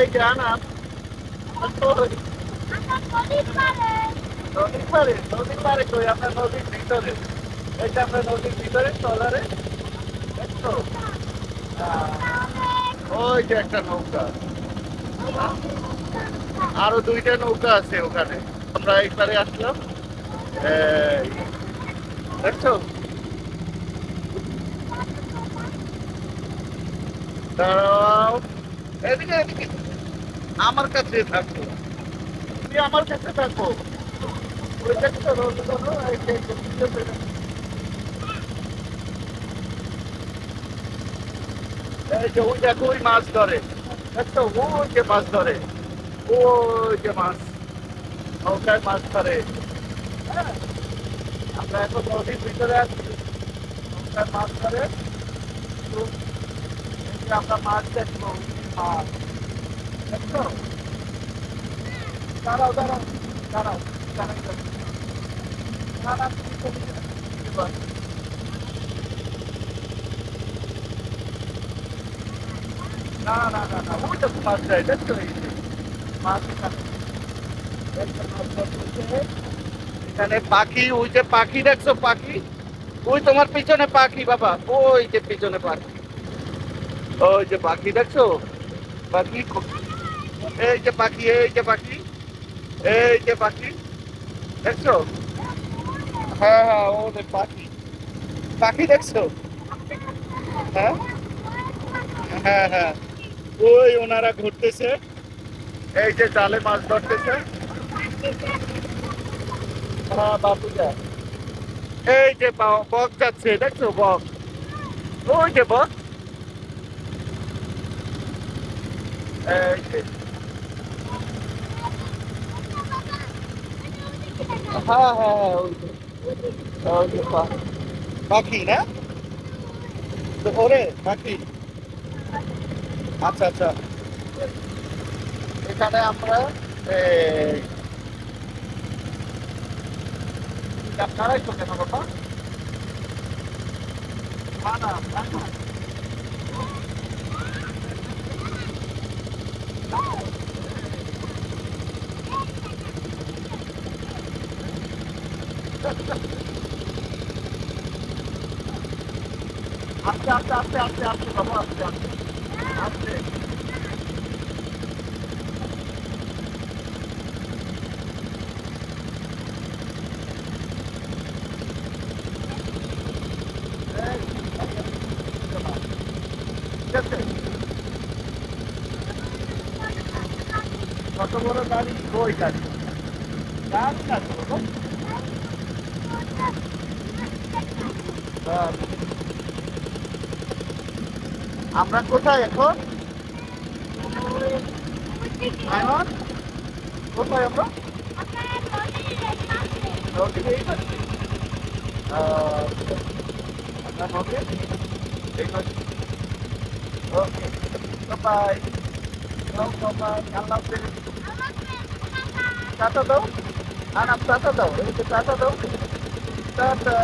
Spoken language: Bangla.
এই পারে কই? আপনার নদীর নদীর একটা নৌকা। আরও দুইটা নৌকা আছে ওখানে। আমরা একবারে আসলাম। দেখছ? দাঁড়াও। এদিকে এদিকে। আমার কাছে থাকো। তুমি আমার কাছে থাকো। ওই ওই মাছ ধরে। যে মাছ ধরে। যে মাছ। মাছ ধরে। হ্যাঁ? আমরা নৌকায় মাছ ধরে। আমরা মাছ দেখব মাছ। দাঁড়াও দাঁড়াও দাঁড়াও দাঁড়াও না না না না ওই তো মাছ যায় এই যে মাছ। এখানে পাখি, ওই যে পাখি দেখছ, পাখি? ওই তোমার পিছনে পাখি, বাবা। ওই যে পিছনে পাখি। ওই যে পাখি দেখছ? পাখি এই যে পাখি, এই যে পাখি, এই যে পাখি। দেখছ? হ্যাঁ হ্যাঁ ও পাখি। পাখি দেখছ? হ্যাঁ? হ্যাঁ হ্যাঁ। ওই ওনারা ঘুরতেছে। এই যে জালে মাছ ধরতেছে। হ্যাঁ বাপুজা এই যে বক যাচ্ছে, দেখছ বক? ওই যে বক। এই যে। হ্যাঁ হ্যাঁ হ্যাঁ ওই যে পাখি না? তো ওরে পাখি। আচ্ছা আচ্ছা। এখানে আমরা আপনারাই তো কেন না না না, আস্তে আস্তে আস্তে আস্তে আস্তে বাবা আস্তে আস্তে আস্তে এই, ঠিক আছে? কত বড় গাড়ি ওই গাড়ি গাড়ি না তো আমরা কোথায় এখন? কোথায় আমরা। ওকে। বাই আল্লাহ টাটা দাও। আনাম টাটা দাও। টাটা দাও। টাটা